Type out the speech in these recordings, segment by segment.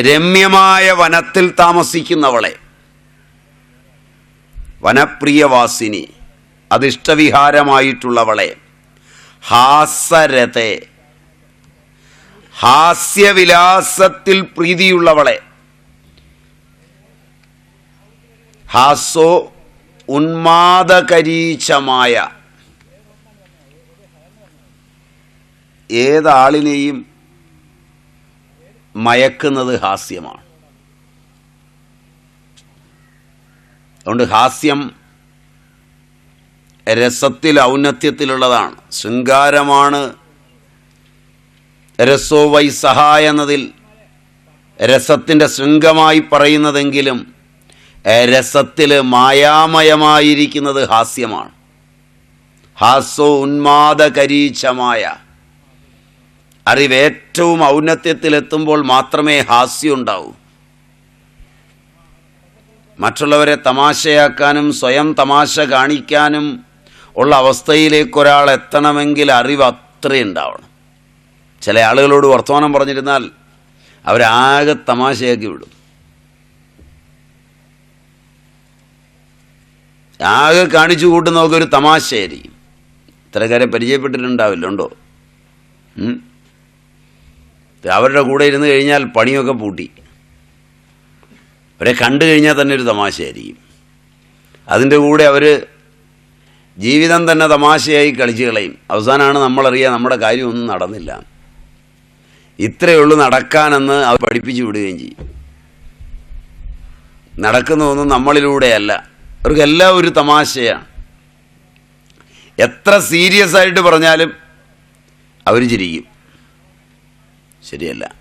രമ്യമായ വനത്തിൽ താമസിക്കുന്നവളെ. വനപ്രിയവാസിനി അതിഷ്ടവിഹാരമായിട്ടുള്ളവളെ. ഹാസരതെ ഹാസ്യവിലാസത്തിൽ പ്രീതിയുള്ളവളെ. ഹാസോ ഉന്മാദകരീച്ചമായ ഏതാളിനെയും മയക്കുന്നത് ഹാസ്യമാണ്. അതുകൊണ്ട് ഹാസ്യം രസത്തിൽ ഔന്നത്യത്തിലുള്ളതാണ്. ശൃംഗാരമാണ് രസോ വൈ സഹായ എന്നതിൽ രസത്തിന്റെ ശൃംഗമായി പറയുന്നതെങ്കിലും രസത്തിൽ മായാമയമായിരിക്കുന്നത് ഹാസ്യമാണ്. ഹാസോ ഉന്മാദകരീച്ചമായ അറിവ് ഏറ്റവും ഔന്നത്യത്തിലെത്തുമ്പോൾ മാത്രമേ ഹാസ്യം ഉണ്ടാവൂ മറ്റുള്ളവരെ തമാശയാക്കാനും സ്വയം തമാശ കാണിക്കാനും ഉള്ള അവസ്ഥയിലേക്ക് ഒരാൾ എത്തണമെങ്കിൽ അറിവ് അത്രയുണ്ടാവണം. ചില ആളുകളോട് വർത്തമാനം പറഞ്ഞിരുന്നാൽ അവരാകെ തമാശയാക്കി വിടും. ആകെ കാണിച്ചു കൂട്ടുന്നവർക്ക് ഒരു തമാശയായിരിക്കും. പരിചയപ്പെട്ടിട്ടുണ്ടാവില്ല ഉണ്ടോ? അവരുടെ കൂടെ ഇരുന്ന് കഴിഞ്ഞാൽ പണിയൊക്കെ പൂട്ടി. അവരെ കണ്ടു കഴിഞ്ഞാൽ തന്നെ ഒരു തമാശയായിരിക്കും. അതിന്റെ കൂടെ അവർ ജീവിതം തന്നെ തമാശയായി കളിച്ചു കളയും. അവസാനമാണ് നമ്മളറിയാം നമ്മുടെ കാര്യമൊന്നും നടന്നില്ല. ഇത്രയേ ഉള്ളൂ നടക്കാനെന്ന് അവർ പഠിപ്പിച്ചു വിടുകയും ചെയ്യും. നടക്കുന്നതൊന്നും നമ്മളിലൂടെയല്ല. അവർക്കെല്ലാം ഒരു തമാശയാണ്. എത്ര സീരിയസ് ആയിട്ട് പറഞ്ഞാലും അവർ ചിരിക്കും. ശരിയല്ല.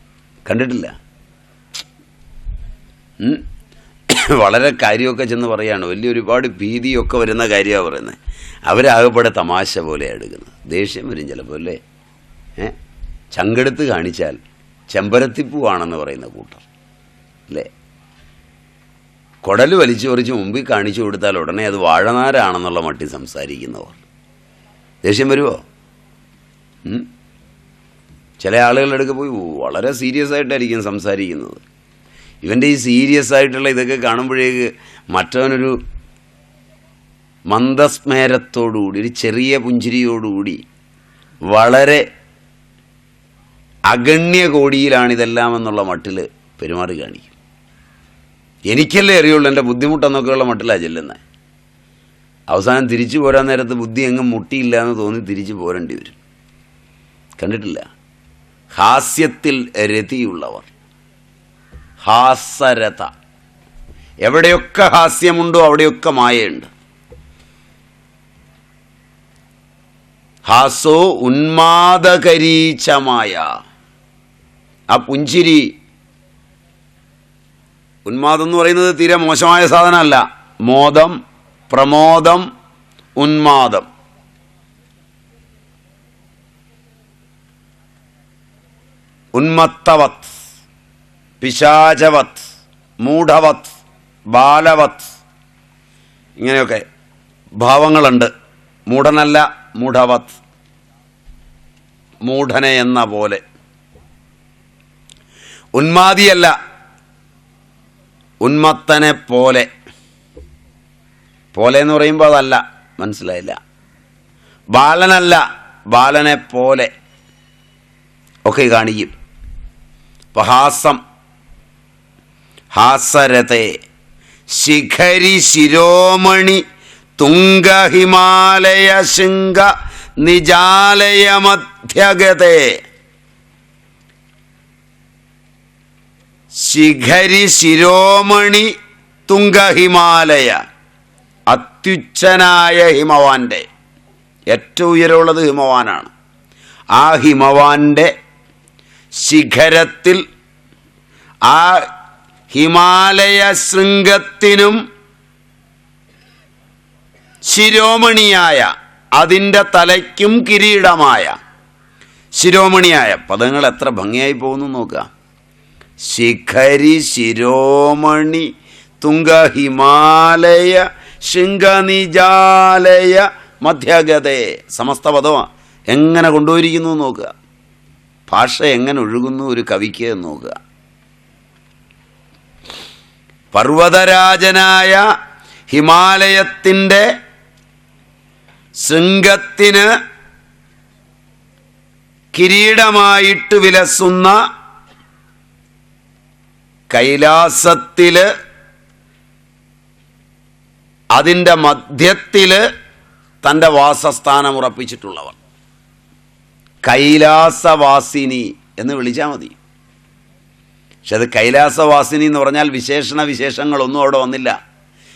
കണ്ടിട്ടില്ല? വളരെ കാര്യമൊക്കെ ചെന്ന് പറയാണ്. വലിയ ഒരുപാട് ഭീതിയൊക്കെ വരുന്ന കാര്യമാണ് പറയുന്നത്. അവരാകപ്പെടെ തമാശ പോലെ എടുക്കുന്നത്. ദേഷ്യം വരും ചിലപ്പോൾ അല്ലേ? ഏ? ചങ്കെടുത്ത് കാണിച്ചാൽ ചെമ്പരത്തിപ്പൂവാണെന്ന് പറയുന്ന കൂട്ടർ. അല്ലേ? കുടൽ വലിച്ചു പറിച്ച് മുമ്പിൽ കാണിച്ചു കൊടുത്താൽ ഉടനെ അത് വാഴനാരാണെന്നുള്ള മട്ടി സംസാരിക്കുന്നവർ. ദേഷ്യം വരുമോ? ചില ആളുകളുടെ അടുക്ക് പോയി വളരെ സീരിയസ് ആയിട്ടായിരിക്കും സംസാരിക്കുന്നത്. ഇവന്റെ ഈ സീരിയസ് ആയിട്ടുള്ള ഇതൊക്കെ കാണുമ്പോഴേക്ക് മറ്റവനൊരു മന്ദസ്മേരത്തോടുകൂടി ഒരു ചെറിയ പുഞ്ചിരിയോടുകൂടി വളരെ അഗണ്യ കോടിയിലാണ് ഇതെല്ലാം എന്നുള്ള മട്ടിൽ പെരുമാറി കാണിക്കും. എനിക്കല്ലേ അറിയുള്ളൂ എന്റെ ബുദ്ധിമുട്ടെന്നൊക്കെയുള്ള മട്ടിലാണ് ചെല്ലുന്നത് അവസാനം തിരിച്ചു പോരാൻ നേരത്ത് ബുദ്ധി എങ്ങും മുട്ടിയില്ല എന്ന് തോന്നി തിരിച്ചു പോരേണ്ടി വരും. കണ്ടിട്ടില്ല? ഹാസ്യത്തിൽ രതിയുള്ളവർ ഹാസരത എവിടെയൊക്കെ ഹാസ്യമുണ്ടോ അവിടെയൊക്കെ മായയുണ്ട്. ഹാസോ ഉന്മാദകരീചമായ ആ പുഞ്ചിരി ഉന്മാദം എന്ന് പറയുന്നത് തീരെ മോശമായ സാധനമല്ല. മോദം പ്രമോദം ഉന്മാദം. ഉന്മത്തവത് പിശാചവത് മൂഢവത് ബാലവത്. ഇങ്ങനെയൊക്കെ ഭാവങ്ങളുണ്ട്. മൂഢനല്ല മൂഢവത്. മൂഢനെ എന്ന പോലെ. ഉന്മാദിയല്ല ഉന്മത്തനെ പോലെ. പോലെ എന്ന് പറയുമ്പോൾ അതല്ല മനസ്സിലായില്ല. ബാലനല്ല ബാലനെ പോലെ. ഒക്കെ കാണിക്കും. ഹാസം. ഹാസരതെ ശിഖരി ശിരോമണി തുംഗ ഹിമാലയ ശൃംഗ നിജാലയ മധ്യഗതേ. ശിഖരി ശിരോമണി തുംഗ ഹിമാലയ അത്യുച്ഛനായ ഹിമവാന്റെ. ഏറ്റവും ഉയരമുള്ളത് ഹിമവാനാണ്. ആ ഹിമവാന്റെ ശിഖരത്തിൽ ആ ഹിമാലയ ശൃംഗത്തിനും ശിരോമണിയായ അതിന്റെ തലയ്ക്കും കിരീടമായ ശിരോമണിയായ പദങ്ങൾ എത്ര ഭംഗിയായി പോകുന്നു നോക്കുക. ശിഖരി ശിരോമണി തുങ്ക ഹിമാലയ ശൃംഗനിജാലയ മധ്യഗതേ സമസ്ത പദമാണ് എങ്ങനെ കൊണ്ടുപോയിരിക്കുന്നു നോക്കുക. ഭാഷ എങ്ങനെ ഒഴുകുന്നു ഒരു കവിക്ക് എന്ന് നോക്കുക. പർവതരാജനായ ഹിമാലയത്തിന്റെ ശൃംഗത്തിന് കിരീടമായിട്ട് വിലസുന്ന കൈലാസത്തിൽ അതിന്റെ മധ്യത്തിൽ തന്റെ വാസസ്ഥാനം ഉറപ്പിച്ചിട്ടുള്ളവർ. കൈലാസവാസിനി എന്ന് വിളിച്ചാൽ മതി. പക്ഷെ അത് കൈലാസവാസിനി എന്ന് പറഞ്ഞാൽ വിശേഷണ വിശേഷങ്ങളൊന്നും അവിടെ വന്നില്ല.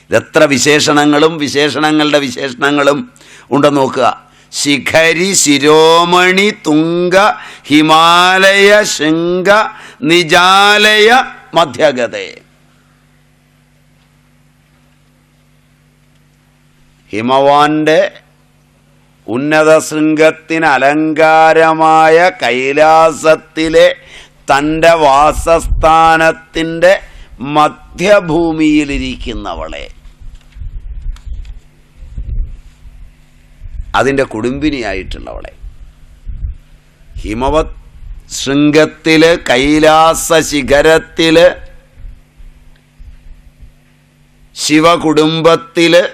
ഇതെത്ര വിശേഷണങ്ങളും വിശേഷണങ്ങളുടെ വിശേഷണങ്ങളും ഉണ്ടെന്ന് നോക്കുക. ശിഖരി ശിരോമണി തുങ്ക ഹിമാലയ ശൃംഗ നിജാലയ മധ്യഗതേ. ഹിമവാന്റെ ഉന്നത ശൃംഗത്തിന് അലങ്കാരമായ കൈലാസത്തിലെ തന്റെ വാസസ്ഥാനത്തിന്റെ മധ്യഭൂമിയിലിരിക്കുന്നവളെ. അതിന്റെ കുടുംബിനിയായിട്ടുള്ളവളെ. ഹിമവത് ശൃംഗത്തിൽ കൈലാസ ശിഖരത്തിൽ ശിവകുടുംബത്തിൽ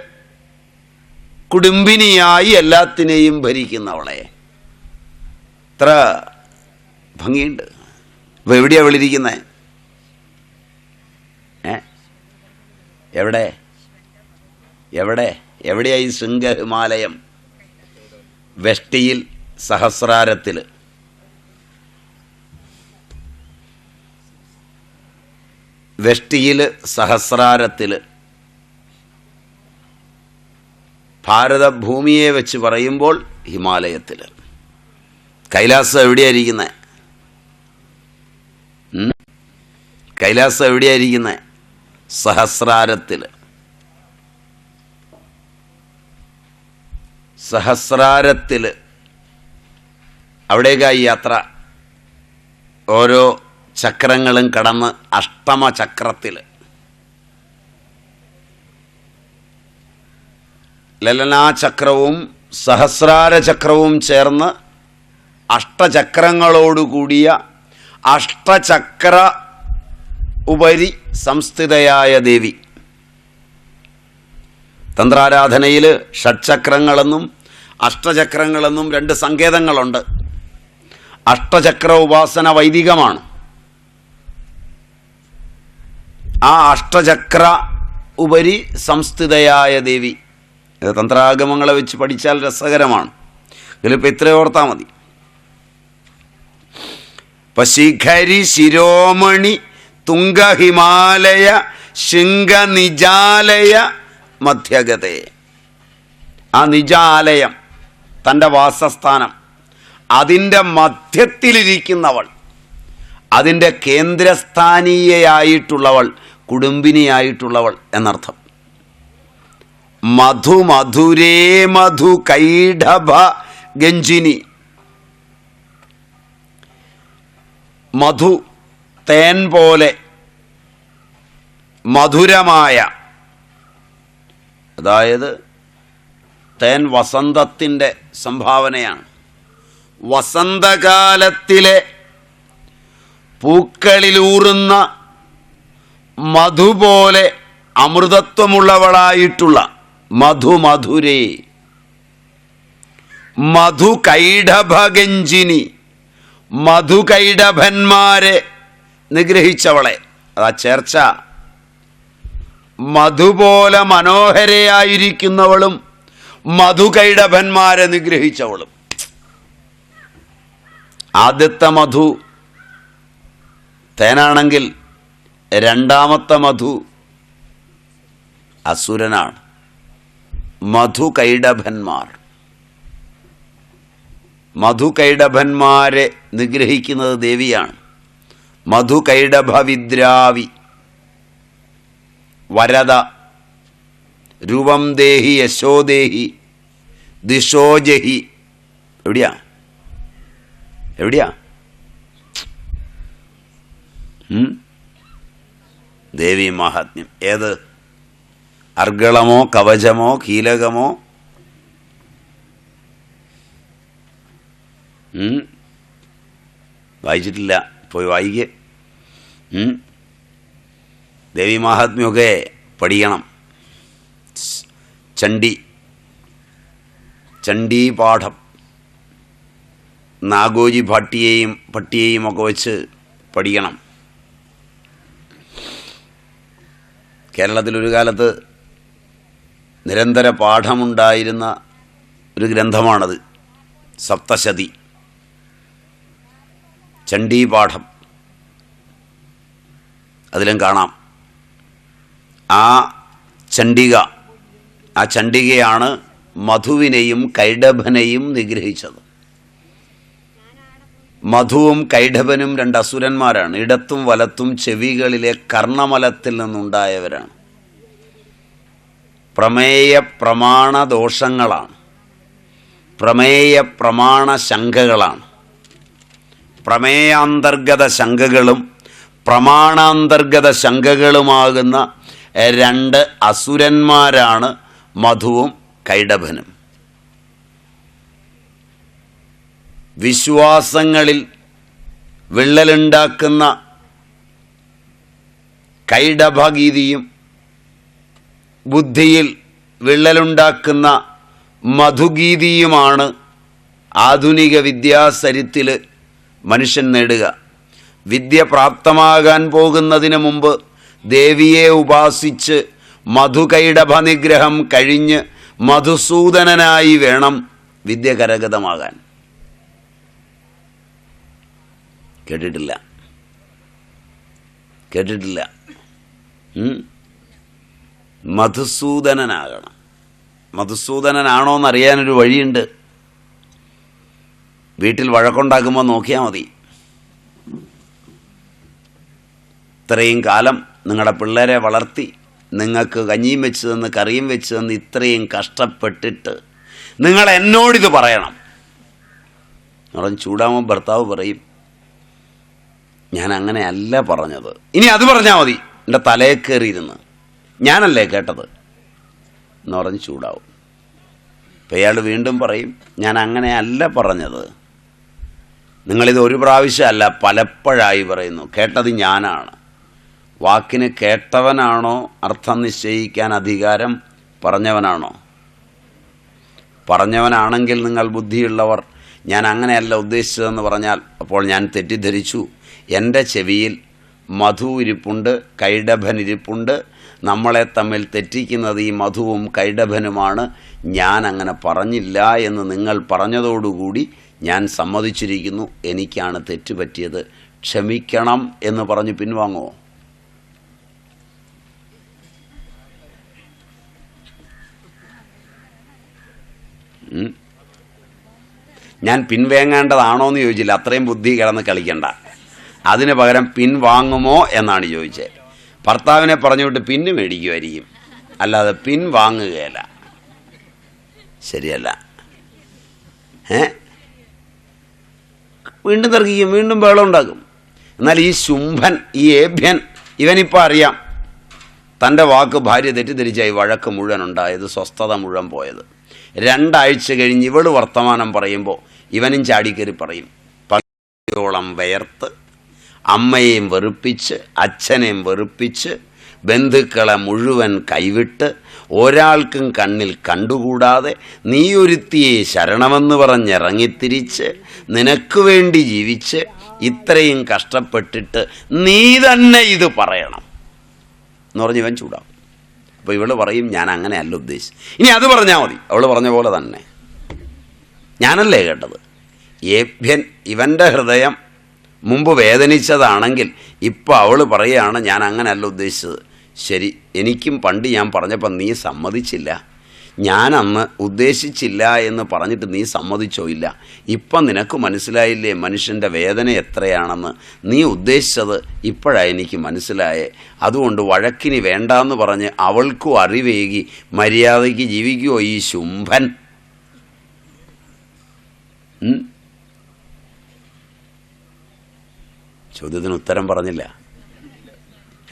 കുടുംബിനിയായി എല്ലാത്തിനെയും ഭരിക്കുന്നവളെ. ഇത്ര ഭംഗിയുണ്ട്. അപ്പൊ എവിടെയാ വിളിരിക്കുന്നത് എവിടെ? എവിടെ? എവിടെയായി ശൃംഗ ഹിമാലയം വെഷ്ടിയിൽ സഹസ്രാരത്തിൽ വെഷ്ടിയിൽ സഹസ്രാരത്തിൽ ഭാരതഭൂമിയെ വെച്ച് പറയുമ്പോൾ ഹിമാലയത്തിൽ കൈലാസം എവിടെയായിരിക്കുന്നത് കൈലാസം എവിടെയായിരിക്കുന്നത് സഹസ്രാരത്തിൽ സഹസ്രാരത്തിൽ അവിടേക്കായി യാത്ര. ഓരോ ചക്രങ്ങളും കടന്ന് അഷ്ടമ ലലനാചക്രവും സഹസ്രാര ചക്രവും ചേർന്ന് അഷ്ടചക്രങ്ങളോടുകൂടിയ അഷ്ടചക്ര ഉപരി സംസ്ഥിതയായ ദേവി. തന്ത്രാരാധനയിൽ ഷഡ്ചക്രങ്ങളെന്നും അഷ്ടചക്രങ്ങളെന്നും രണ്ട് സങ്കേതങ്ങളുണ്ട്. അഷ്ടചക്ര ഉപാസന വൈദികമാണ്. ആ അഷ്ടചക്ര ഉപരി സംസ്ഥിതയായ ദേവി. ഇത് തന്ത്രാഗമങ്ങളെ വെച്ച് പഠിച്ചാൽ രസകരമാണ്. ഇതിലിപ്പോൾ ഇത്ര ഓർത്താൽ മതി. ഇപ്പം ശിഖരി ശിരോമണി തുംഗഹിമാലയ ശിംഗനിജാലയ മധ്യഗതേ. ആ നിജാലയം തന്റെ വാസസ്ഥാനം അതിന്റെ മധ്യത്തിലിരിക്കുന്നവൾ അതിന്റെ കേന്ദ്രസ്ഥാനീയയായിട്ടുള്ളവൾ കുടുംബിനിയായിട്ടുള്ളവൾ എന്നർത്ഥം. മധു മധുരേ മധു കൈഢഭ ഗഞ്ചിനി മധു തേൻ പോലെ മധുരമായ അതായത് തേൻ വസന്തത്തിന്റെ സംഭാവനയാണ്. വസന്തകാലത്തിലെ പൂക്കളിലൂറുന്ന മധുപോലെ അമൃതത്വമുള്ളവളായിട്ടുള്ള മധുമധുരേ മധു കൈഡഭഗഞ്ചിനി മധുകൈഡഭന്മാരെ നിഗ്രഹിച്ചവളെ. അതാ ചേർച്ച. മധുപോലെ മനോഹരയായിരിക്കുന്നവളും മധുകൈഡഭന്മാരെ നിഗ്രഹിച്ചവളും. ആദ്യത്തെ മധു തേനാണെങ്കിൽ രണ്ടാമത്തെ മധു അസുരനാണ്. മധുകൈഡഭന്മാർ മധുകൈഡഭന്മാരെ നിഗ്രഹിക്കുന്നത് ദേവിയാണ്. മധുകൈഡഭവിദ്രാവി വരദ. രൂപം ദേഹി യശോദേഹി ദിശോജഹി എവിടെയാ? എവിടെയാ? ദേവി മഹാത്മ്യം. ഏത്? അർഗളമോ കവചമോ കീലകമോ? വായിച്ചിട്ടില്ല. പോയി വായിക്കേ? ദേവി മാഹാത്മ്യമൊക്കെ പഠിക്കണം. ചണ്ടി ചണ്ഡീ പാഠം. നാഗോജി ഭട്ടിയെയും പട്ടിയെയും ഒക്കെ വെച്ച് പഠിക്കണം. കേരളത്തിൽ ഒരു കാലത്ത് നിരന്തര പാഠമുണ്ടായിരുന്ന ഒരു ഗ്രന്ഥമാണത് സപ്തശതി. ചണ്ഡീപാഠം. അതിലും കാണാം. ആ ചണ്ഡിക ആ ചണ്ഡികയാണ് മധുവിനെയും കൈഡഭനെയും നിഗ്രഹിച്ചത്. മധുവും കൈഡഭനും രണ്ട് അസുരന്മാരാണ്. ഇടത്തും വലത്തും ചെവികളിലെ കർണമലത്തിൽ നിന്നുണ്ടായവരാണ്. പ്രമേയ പ്രമാണ ദോഷങ്ങളാണ് പ്രമേയ പ്രമാണ ശങ്കകളാണ് പ്രമേയാന്തർഗത ശങ്കകളും പ്രമാണാന്തർഗത ശങ്കകളുമാകുന്ന രണ്ട് അസുരന്മാരാണ് മധുവും കൈഡഭനും. വിശ്വാസങ്ങളിൽ വിള്ളലുണ്ടാക്കുന്ന കൈഡഭഗീതിയും ബുദ്ധിയിൽ വിള്ളലുണ്ടാക്കുന്ന മധുഗീതിയുമാണ് ആധുനിക വിദ്യാസരിത്തിൽ മനുഷ്യൻ നേടുക. വിദ്യ പ്രാപ്തമാകാൻ പോകുന്നതിന് മുമ്പ് ദേവിയെ ഉപാസിച്ച് മധുകൈടഭ നിഗ്രഹം കഴിഞ്ഞ് മധുസൂദനനായി വേണം വിദ്യ കരഗതമാകാൻ കേട്ടിട്ടില്ല. കേട്ടിട്ടില്ല? മധുസൂദനനാകണം. മധുസൂദനനാണോ എന്നറിയാനൊരു വഴിയുണ്ട്. വീട്ടിൽ വഴക്കുണ്ടാക്കുമ്പോൾ നോക്കിയാൽ മതി. ഇത്രയും കാലം നിങ്ങളുടെ പിള്ളേരെ വളർത്തി നിങ്ങൾക്ക് കഞ്ഞിയും വെച്ച് തന്ന് കറിയും വെച്ച് തന്ന് ഇത്രയും കഷ്ടപ്പെട്ടിട്ട് നിങ്ങൾ എന്നോടിത് പറയണം. പറഞ്ഞ് ചൂടാകുമ്പോൾ ഭർത്താവ് പറയും ഞാൻ അങ്ങനെ അല്ല പറഞ്ഞത്. ഇനി അത് പറഞ്ഞാൽ മതി. എന്റെ തലയെ കയറിയിരുന്ന്. ഞാനല്ലേ കേട്ടത്? എന്ന് പറഞ്ഞ് ചൂടാവും. അപ്പം അയാൾ വീണ്ടും പറയും ഞാൻ അങ്ങനെ അല്ല പറഞ്ഞത്. നിങ്ങളിത് ഒരു പ്രാവശ്യമല്ല പലപ്പോഴായി പറയുന്നു. കേട്ടത് ഞാനാണ്. വാക്കിന് കേട്ടവനാണോ? അർത്ഥം നിശ്ചയിക്കാൻ അധികാരം പറഞ്ഞവനാണോ? പറഞ്ഞവനാണെങ്കിൽ നിങ്ങൾ ബുദ്ധിയുള്ളവർ. ഞാൻ അങ്ങനെയല്ല ഉദ്ദേശിച്ചതെന്ന് പറഞ്ഞാൽ അപ്പോൾ ഞാൻ തെറ്റിദ്ധരിച്ചു. എന്റെ ചെവിയിൽ മധു ഇരിപ്പുണ്ട് കൈഡഭൻ ഇരിപ്പുണ്ട് നമ്മളെ തമ്മിൽ തെറ്റിക്കുന്നത് ഈ മധുവും കൈഡഭനുമാണ്. ഞാൻ അങ്ങനെ പറഞ്ഞില്ല എന്ന് നിങ്ങൾ പറഞ്ഞതോടുകൂടി ഞാൻ സമ്മതിച്ചിരിക്കുന്നു. എനിക്കാണ് തെറ്റുപറ്റിയത് ക്ഷമിക്കണം എന്ന് പറഞ്ഞ് പിൻവാങ്ങോ ഞാൻ പിൻവേങ്ങേണ്ടതാണോ എന്ന് ചോദിച്ചില്ല. അത്രയും ബുദ്ധി കിടന്ന് കളിക്കണ്ട. അതിന് പകരം പിൻവാങ്ങുമോ എന്നാണ് ചോദിച്ചത്. ഭർത്താവിനെ പറഞ്ഞുവിട്ട് പിന്ന് മേടിക്കുമായിരിക്കും. അല്ലാതെ പിൻ വാങ്ങുകയല്ല. ശരിയല്ല. ഏ? വീണ്ടും തർക്കിക്കും വീണ്ടും ബഹളം ഉണ്ടാക്കും. എന്നാൽ ഈ ശുംഭൻ ഈ ഏഭ്യൻ ഇവനിപ്പോൾ അറിയാം. തന്റെ വാക്ക് ഭാര്യ തെറ്റിദ്ധരിച്ചായി വഴക്ക് മുഴുവൻ ഉണ്ടായത് സ്വസ്ഥത മുഴുവൻ പോയത്. രണ്ടാഴ്ച കഴിഞ്ഞ് ഇവൾ വർത്തമാനം പറയുമ്പോൾ ഇവനും ചാടിക്കേറി പറയും. പകയോളം വയർത്ത് അമ്മയെയും വെറുപ്പിച്ച് അച്ഛനെയും വെറുപ്പിച്ച് ബന്ധുക്കളെ മുഴുവൻ കൈവിട്ട് ഒരാൾക്കും കണ്ണിൽ കണ്ടുകൂടാതെ നീയൊരുത്തിയെ ശരണമെന്ന് പറഞ്ഞിറങ്ങിത്തിരിച്ച് നിനക്ക് വേണ്ടി ജീവിച്ച് ഇത്രയും കഷ്ടപ്പെട്ടിട്ട് നീ തന്നെ ഇത് പറയണം. എന്ന് പറഞ്ഞ് ഇവൻ ചൂടാവും. അപ്പോൾ ഇവൾ പറയും ഞാൻ അങ്ങനെയല്ല ഉദ്ദേശിച്ചു ഇനി അത് പറഞ്ഞാൽ മതി. അവൾ പറഞ്ഞ പോലെ തന്നെ. ഞാനല്ലേ കേട്ടത്? ഏഭ്യൻ ഇവന്റെ ഹൃദയം മുമ്പ് വേദനിച്ചതാണെങ്കിൽ ഇപ്പോൾ അവൾ പറയുകയാണ് ഞാൻ അങ്ങനെയല്ല ഉദ്ദേശിച്ചത്. ശരി എനിക്കും പണ്ട് ഞാൻ പറഞ്ഞപ്പോൾ നീ സമ്മതിച്ചില്ല. ഞാൻ അന്ന് ഉദ്ദേശിച്ചില്ല എന്ന് പറഞ്ഞിട്ട് നീ സമ്മതിച്ചോ ഇല്ല. ഇപ്പം നിനക്ക് മനസ്സിലായില്ലേ മനുഷ്യന്റെ വേദന എത്രയാണെന്ന്? നീ ഉദ്ദേശിച്ചത് ഇപ്പോഴാണ് എനിക്ക് മനസ്സിലായേ. അതുകൊണ്ട് വഴക്കിനി വേണ്ടാന്ന് പറഞ്ഞ് അവൾക്കും അറിവേകി മര്യാദയ്ക്ക് ജീവിക്കുമോ ഈ ശുംഭൻ? ചോദ്യത്തിന് ഉത്തരം പറഞ്ഞില്ല.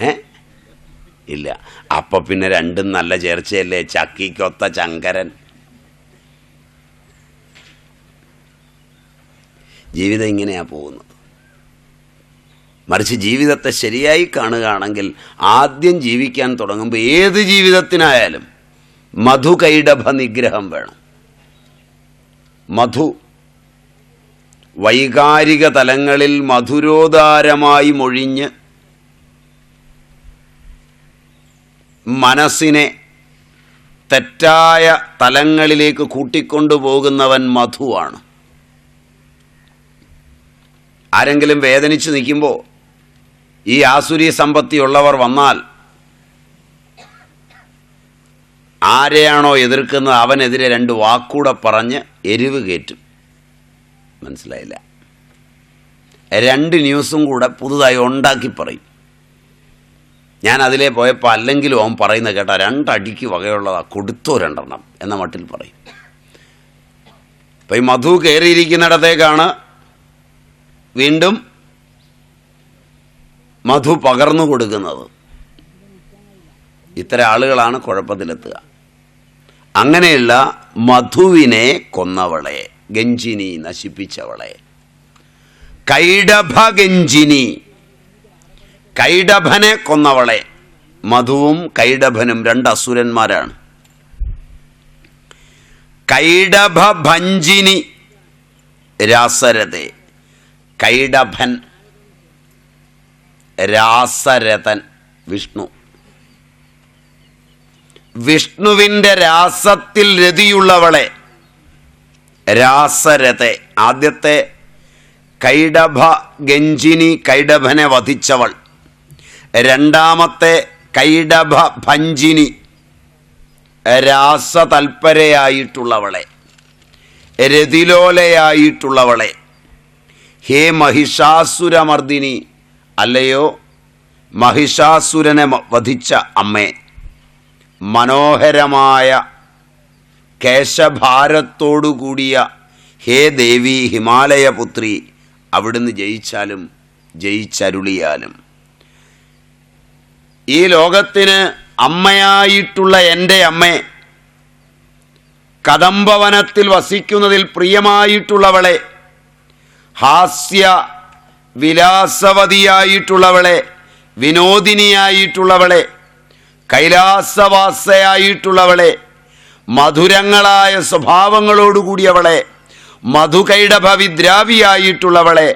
ഏ? ഇല്ല. അപ്പൊ പിന്നെ രണ്ടും നല്ല ചേർച്ചയല്ലേ? ചക്കിക്കൊത്ത ചങ്കരൻ. ജീവിതം ഇങ്ങനെയാ പോകുന്നത്. മറിച്ച് ജീവിതത്തെ ശരിയായി കാണുകയാണെങ്കിൽ ആദ്യം ജീവിക്കാൻ തുടങ്ങുമ്പോൾ ഏത് ജീവിതത്തിനായാലും മധു കൈഡഭ നിഗ്രഹം വേണം. മധു വൈകാരിക തലങ്ങളിൽ മധുരോദാരമായി മൊഴിഞ്ഞ് മനസ്സിനെ തെറ്റായ തലങ്ങളിലേക്ക് കൂട്ടിക്കൊണ്ടുപോകുന്നവൻ മധുവാണ്. ആരെങ്കിലും വേദനിച്ച് നിൽക്കുമ്പോൾ ഈ ആസുരി സമ്പത്തിയുള്ളവർ വന്നാൽ ആരെയാണോ എതിർക്കുന്നത് അവനെതിരെ രണ്ട് വാക്കൂടെ പറഞ്ഞ് എരിവ് കയറ്റും മനസ്സിലായില്ല. രണ്ട് ന്യൂസും കൂടെ പുതുതായി ഉണ്ടാക്കി പറയും. ഞാൻ അതിലേ പോയപ്പോൾ അല്ലെങ്കിലും അവൻ പറയുന്നത് കേട്ടാ രണ്ടടിക്ക് വകയുള്ളതാ കൊടുത്തോ രണ്ടെണ്ണം എന്ന മട്ടിൽ പറയും. അപ്പം ഈ മധു കയറിയിരിക്കുന്നിടത്തേക്കാണ് വീണ്ടും മധു പകർന്നു കൊടുക്കുന്നത്. ഇത്തരം ആളുകളാണ് കുഴപ്പത്തിലെത്തുക. അങ്ങനെയുള്ള മധുവിനെ കൊന്നവളെ. ഗഞ്ചിനി നശിപ്പിച്ചവളെ. കൈഡഭ ഗഞ്ചിനി. കൈഡഭനെ കൊന്നവളെ. മധുവും കൈഡഭനും രണ്ട് അസുരന്മാരാണ്. കൈഡഭ ഭഞ്ചിനി രാസരഥെ. കൈഡഭൻ. രാസരഥൻ വിഷ്ണു. വിഷ്ണുവിന്റെ രാസത്തിൽ രതിയുള്ളവളെ. രാസരഥെ. ആദ്യത്തെ കൈഡഭ ഗഞ്ചിനി കൈഡഭനെ വധിച്ചവൾ. രണ്ടാമത്തെ കൈഡഭ രാസ രാസതൽപരയായിട്ടുള്ളവളെ. രതിലോലയായിട്ടുള്ളവളെ. ഹേ മഹിഷാസുരമർദിനി അല്ലയോ? മഹിഷാസുരനെ വധിച്ച അമ്മേ. മനോഹരമായ കേശഭാരത്തോടുകൂടിയ ഹേ ദേവി ഹിമാലയപുത്രി അവിടുന്ന് ജയിച്ചാലും ജയിച്ചരുളിയാലും. ഈ ലോകത്തിന് അമ്മയായിട്ടുള്ള എന്റെ അമ്മ കദംബവനത്തിൽ വസിക്കുന്നതിൽ പ്രിയമായിട്ടുള്ളവളെ ഹാസ്യ വിലാസവതിയായിട്ടുള്ളവളെ വിനോദിനിയായിട്ടുള്ളവളെ കൈലാസവാസയായിട്ടുള്ളവളെ മധുരങ്ങളായ സ്വഭാവങ്ങളോടുകൂടിയവളെ മധുകൈടഭവിദ്രാവിയായിട്ടുള്ളവളെ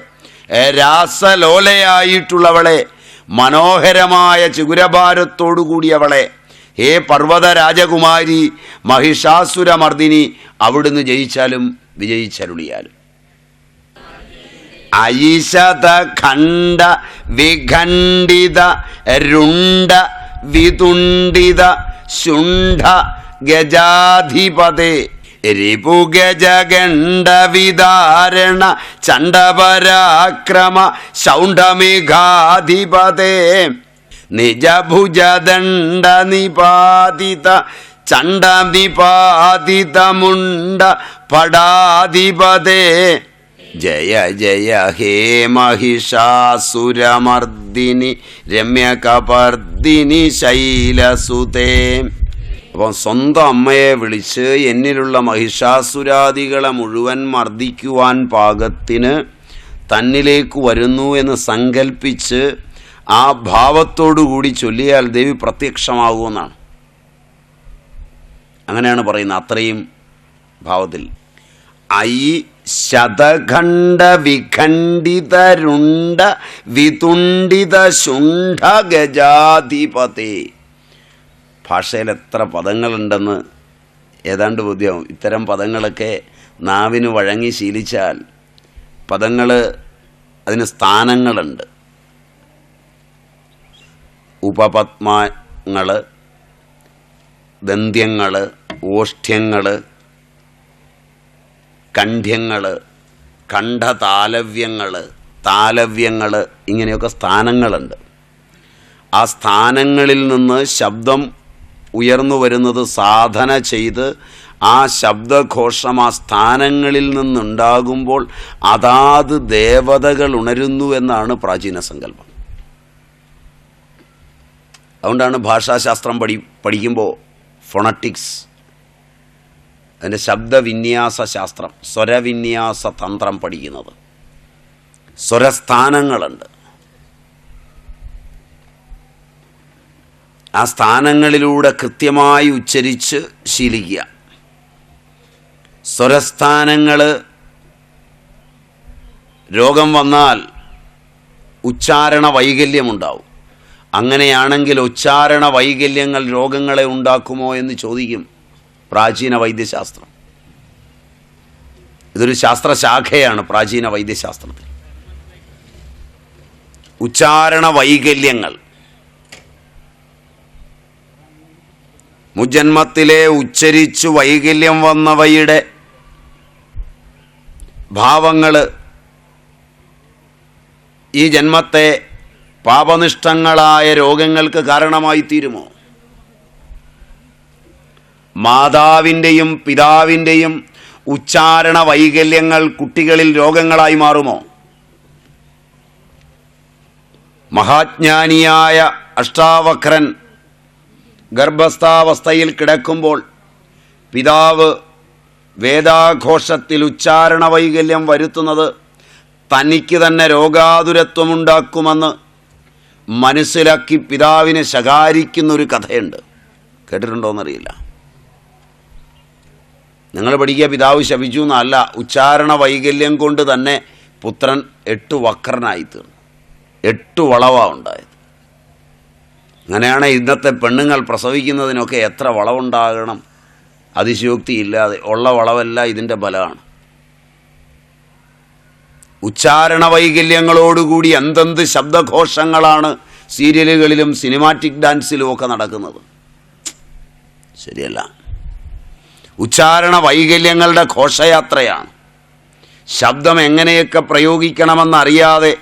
ഏ, രാസലോലയായിട്ടുള്ളവളെ മനോഹരമായ ചിഗുരഭാരത്തോടുകൂടിയവളെ ഹേ പർവത രാജകുമാരി മഹിഷാസുരമർദിനി അവിടുന്ന് ജയിച്ചാലും വിജയിച്ചരുളിയാലും. ഐശത ഖണ്ഡ വിഖണ്ഡിത രുണ്ട വിതുണ്ടിത ശുണ്ഠ ഗജാധിപതേ. രിപുഗജഗണ്ഡ വിദാരണ ചണ്ഡപരാക്രമ ശൗണ്ഡമിഘാധിപതേ. നിജഭുജദണ്ഡ നിപാതിത ചണ്ഡ നിപാതിത മുണ്ട പടാധിപതേ. ജയ ജയ ഹേ മഹിഷാസുരമർദിനി രമ്യകപർദിനി ശൈലസുതേ. അപ്പം സ്വന്തം അമ്മയെ വിളിച്ച് എന്നിലുള്ള മഹിഷാസുരാദികളെ മുഴുവൻ മർദ്ദിക്കുവാൻ പാകത്തിന് തന്നിലേക്ക് വരുന്നു എന്ന് സങ്കൽപ്പിച്ച് ആ ഭാവത്തോടുകൂടി ചൊല്ലിയാൽ ദേവി പ്രത്യക്ഷമാകുമെന്നാണ്. അങ്ങനെയാണ് പറയുന്നത് അത്രയും ഭാവത്തിൽ. ഐ ശതഖണ്ഡ വിഖണ്ഡിതരുണ്ട വിതുണ്ടിത ശുണ്ഠ ഗജാധിപതേ. ഭാഷയിൽ എത്ര പദങ്ങളുണ്ടെന്ന് ഏതാണ്ട് ബോധ്യമാവും. ഇത്തരം പദങ്ങളൊക്കെ നാവിന് വഴങ്ങി ശീലിച്ചാൽ പദങ്ങൾ അതിന് സ്ഥാനങ്ങളുണ്ട്. ഉപപത്മങ്ങൾ ദന്ത്യങ്ങൾ ഓഷ്ഠ്യങ്ങൾ കണ്ഠ്യങ്ങൾ കണ്ഠതാലവ്യങ്ങൾ താലവ്യങ്ങൾ ഇങ്ങനെയൊക്കെ സ്ഥാനങ്ങളുണ്ട്. ആ സ്ഥാനങ്ങളിൽ നിന്ന് ശബ്ദം ഉയർന്നു വരുന്നത് സാധന ചെയ്ത് ആ ശബ്ദഘോഷം ആ സ്ഥാനങ്ങളിൽ നിന്നുണ്ടാകുമ്പോൾ അതാത് ദേവതകൾ ഉണരുന്നു എന്നാണ് പ്രാചീന സങ്കല്പം. അതുകൊണ്ടാണ് ഭാഷാശാസ്ത്രം പഠി പഠിക്കുമ്പോൾ ഫൊണറ്റിക്സ് അതിന്റെ ശബ്ദവിന്യാസ ശാസ്ത്രം സ്വരവിന്യാസ തന്ത്രം പഠിക്കുന്നത്. സ്വരസ്ഥാനങ്ങളുണ്ട്. ആ സ്ഥാനങ്ങളിലൂടെ കൃത്യമായി ഉച്ചരിച്ച് ശീലിക്കുക. സ്വരസ്ഥാനങ്ങൾ രോഗം വന്നാൽ ഉച്ചാരണ വൈകല്യമുണ്ടാവും. അങ്ങനെയാണെങ്കിൽ ഉച്ചാരണ വൈകല്യങ്ങൾ രോഗങ്ങളെ ഉണ്ടാക്കുമോ എന്ന് ചോദിക്കും പ്രാചീന വൈദ്യശാസ്ത്രം. ഇതൊരു ശാസ്ത്രശാഖയാണ് പ്രാചീന വൈദ്യശാസ്ത്രത്തിൽ. ഉച്ചാരണ വൈകല്യങ്ങൾ. മുജന്മത്തിലെ ഉച്ചരിച്ചു വൈകല്യം വന്നവയുടെ ഭാവങ്ങൾ ഈ ജന്മത്തെ പാപനിഷ്ഠങ്ങളായ രോഗങ്ങൾക്ക് കാരണമായി തീരുമോ? മാതാവിന്റെയും പിതാവിന്റെയും ഉച്ചാരണ വൈകല്യങ്ങൾ കുട്ടികളിൽ രോഗങ്ങളായി മാറുമോ? മഹാജ്ഞാനിയായ അഷ്ടാവക്രൻ ഗർഭസ്ഥാവസ്ഥയിൽ കിടക്കുമ്പോൾ പിതാവ് വേദാഘോഷത്തിൽ ഉച്ചാരണ വൈകല്യം വരുത്തുന്നത് തനിക്ക് തന്നെ രോഗാതുരത്വമുണ്ടാക്കുമെന്ന് മനസ്സിലാക്കി പിതാവിനെ ശകാരിക്കുന്നൊരു കഥയുണ്ട്. കേട്ടിട്ടുണ്ടോയെന്നറിയില്ല നിങ്ങൾ പഠിക്കുക പിതാവ് ശപിച്ചു എന്നല്ല ഉച്ചാരണ വൈകല്യം കൊണ്ട് തന്നെ പുത്രൻ എട്ട് വക്രനായി തീർന്നു എട്ട് വളവാ ഉണ്ടായത്. അങ്ങനെയാണ് ഇന്നത്തെ പെണ്ണുങ്ങൾ പ്രസവിക്കുന്നതിനൊക്കെ എത്ര വളവുണ്ടാകണം? അതിശയോക്തി ഇല്ലാതെ ഉള്ള വളവല്ല ഇതിന്റെ ബലമാണ്. ഉച്ചാരണ വൈകല്യങ്ങളോടുകൂടി എന്തെന്ത് ശബ്ദഘോഷങ്ങളാണ് സീരിയലുകളിലും സിനിമാറ്റിക് ഡാൻസിലും ഒക്കെ നടക്കുന്നത്? ശരിയല്ല. ഉച്ചാരണ വൈകല്യങ്ങളുടെ ഘോഷയാത്രയാണ്. ശബ്ദം എങ്ങനെയൊക്കെ പ്രയോഗിക്കണമെന്നറിയാതെ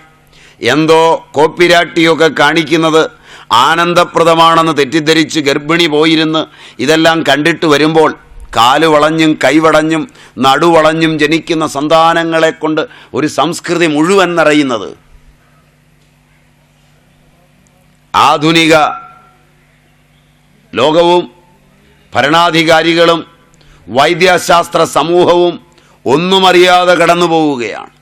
എന്തോ കോപ്പിരാട്ടിയൊക്കെ കാണിക്കുന്നത് ആനന്ദപ്രദമാണെന്ന് തെറ്റിദ്ധരിച്ച് ഗർഭിണി പോയിരുന്ന് ഇതെല്ലാം കണ്ടിട്ട് വരുമ്പോൾ കാൽ വളഞ്ഞും കൈവടഞ്ഞും നടുവളഞ്ഞും ജനിക്കുന്ന സന്താനങ്ങളെ കൊണ്ട് ഒരു സംസ്കൃതി മുഴുവൻ നിറയുന്നത്. ആധുനിക ലോകവും ഭരണാധികാരികളും വൈദ്യശാസ്ത്ര സമൂഹവും ഒന്നുമറിയാതെ കടന്നു പോവുകയാണ്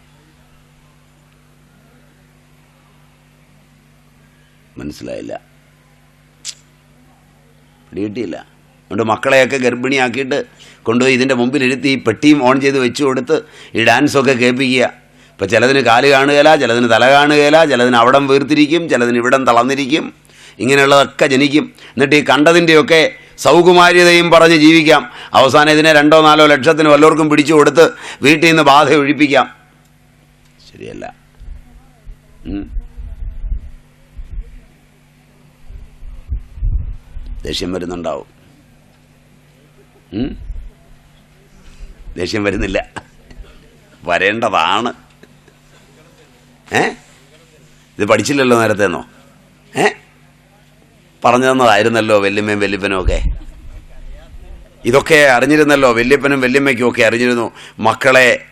മനസ്സിലായില്ല. പിടികിട്ടിയില്ല. അതുകൊണ്ട് മക്കളെയൊക്കെ ഗർഭിണിയാക്കിയിട്ട് കൊണ്ടുപോയി ഇതിന്റെ മുമ്പിൽ ഇരുത്തി ഈ പെട്ടിയും ഓൺ ചെയ്ത് വെച്ചു കൊടുത്ത് ഈ ഡാൻസൊക്കെ കേൾപ്പിക്കുക. ഇപ്പോൾ ചിലതിന് കാൽ കാണുകയില്ല ചിലതിന് തല കാണുകയില്ല ചിലതിന് അവിടം വീർത്തിരിക്കും ചിലതിന് ഇവിടം തളർന്നിരിക്കും. ഇങ്ങനെയുള്ളതൊക്കെ ജനിക്കും. എന്നിട്ട് ഈ കണ്ടതിന്റെയൊക്കെ സൗകുമാര്യതയും പറഞ്ഞ് ജീവിക്കാം. അവസാനം ഇതിനെ രണ്ടോ നാലോ ലക്ഷത്തിന് വല്ലവർക്കും പിടിച്ചു കൊടുത്ത് വീട്ടിൽ നിന്ന് ബാധ ഒഴിപ്പിക്കാം. ശരിയല്ല. ദേഷ്യം വരുന്നുണ്ടാവും? ദേഷ്യം വരുന്നില്ല. വരേണ്ടതാണ്. ഏ? ഇത് പഠിച്ചില്ലല്ലോ നേരത്തേന്നോ? ഏ? പറഞ്ഞു തന്നതായിരുന്നല്ലോ വല്യമ്മയും വല്യപ്പനും ഒക്കെ. ഇതൊക്കെ അറിഞ്ഞിരുന്നല്ലോ വല്യപ്പനും വല്യമ്മയ്ക്കും ഒക്കെ അറിഞ്ഞിരുന്നു. മക്കളെ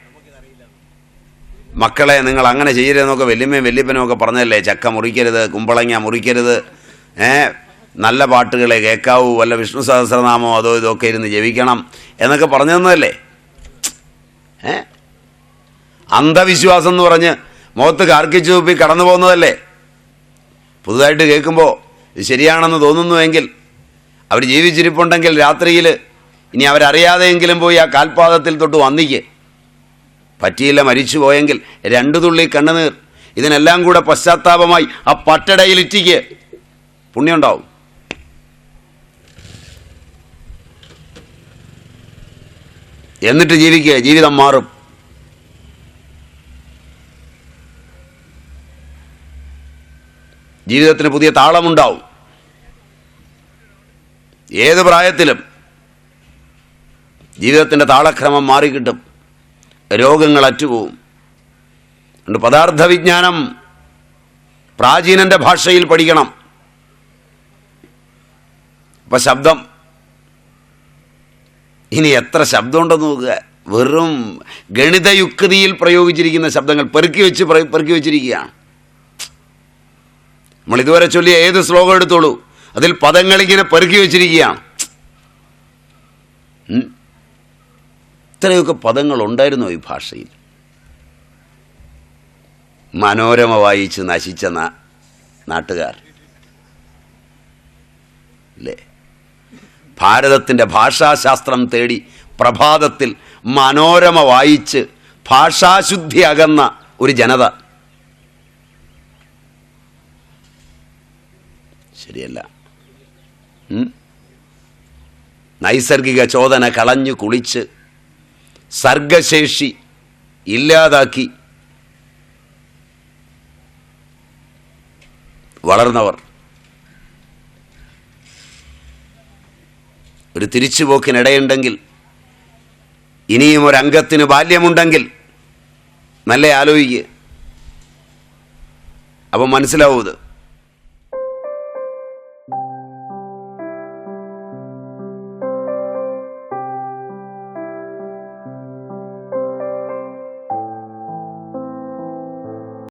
മക്കളെ നിങ്ങൾ അങ്ങനെ ചെയ്യരുതെന്നൊക്കെ വല്യമ്മയും വല്യപ്പനും ഒക്കെ പറഞ്ഞല്ലേ? ചക്ക മുറിക്കരുത് കുമ്പളങ്ങ മുറിക്കരുത്. ഏ? നല്ല പാട്ടുകളെ കേൾക്കാവൂ വല്ല വിഷ്ണു സഹസ്രനാമോ അതോ ഇതൊക്കെ ഇരുന്ന് ജപിക്കണം എന്നൊക്കെ പറഞ്ഞു തന്നതല്ലേ? ഏ? അന്ധവിശ്വാസം എന്ന് പറഞ്ഞ് മുഖത്ത് കാർക്കിച്ചു തുപ്പി കടന്നു പോകുന്നതല്ലേ? പുതുതായിട്ട് കേൾക്കുമ്പോൾ ഇത് ശരിയാണെന്ന് തോന്നുന്നുവെങ്കിൽ അവർ ജീവിച്ചിരിപ്പുണ്ടെങ്കിൽ രാത്രിയിൽ ഇനി അവരറിയാതെയെങ്കിലും പോയി ആ കാൽപാദത്തിൽ തൊട്ട് വന്നിക്ക്. പറ്റിയില്ല മരിച്ചു പോയെങ്കിൽ രണ്ടു തുള്ളി കണ്ണുനീർ. ഇതിനെല്ലാം കൂടെ പശ്ചാത്താപമായി ആ പട്ടടയിലിറ്റിക്ക് പുണ്യമുണ്ടാവും എന്നിട്ട് ജീവിക്കുക ജീവിതം മാറും. ജീവിതത്തിന് പുതിയ താളമുണ്ടാവും. ഏത് പ്രായത്തിലും ജീവിതത്തിന്റെ താളക്രമം മാറിക്കിട്ടും. രോഗങ്ങൾ അറ്റുപോകും അതുകൊണ്ട് പദാർത്ഥ വിജ്ഞാനം പ്രാചീനന്റെ ഭാഷയിൽ പഠിക്കണം. അപ്പം ശബ്ദം ഇനി എത്ര ശബ്ദമുണ്ടെന്ന് നോക്കുക. വെറും ഗണിതയുക്തിയിൽ പ്രയോഗിച്ചിരിക്കുന്ന ശബ്ദങ്ങൾ പെറുക്കി വെച്ച് പെറുക്കി വെച്ചിരിക്കുകയാണ്. നമ്മൾ ഇതുവരെ ചൊല്ലിയ ഏത് ശ്ലോകം എടുത്തോളൂ. അതിൽ പദങ്ങളിങ്ങനെ പെറുക്കി വെച്ചിരിക്കുകയാണ്. ഇത്രയൊക്കെ പദങ്ങൾ ഉണ്ടായിരുന്നു ഈ ഭാഷയിൽ? മനോരമ വായിച്ച് നശിച്ച നാട്ടുകാർ. അല്ലേ ഭാരതത്തിന്റെ ഭാഷാശാസ്ത്രം തേടി പ്രഭാതത്തിൽ മനോരമ വായിച്ച് ഭാഷാശുദ്ധി അകന്ന ഒരു ജനത. ശരിയല്ല. നൈസർഗിക ചോദന കളഞ്ഞു കുളിച്ച് സർഗശേഷി ഇല്ലാതാക്കി വളർന്നവർ. ഒരു തിരിച്ചുപോക്കിനിടയുണ്ടെങ്കിൽ ഇനിയും ഒരംഗത്തിന് ബാല്യമുണ്ടെങ്കിൽ നല്ല ആലോചിക്കുക അപ്പം മനസ്സിലാവും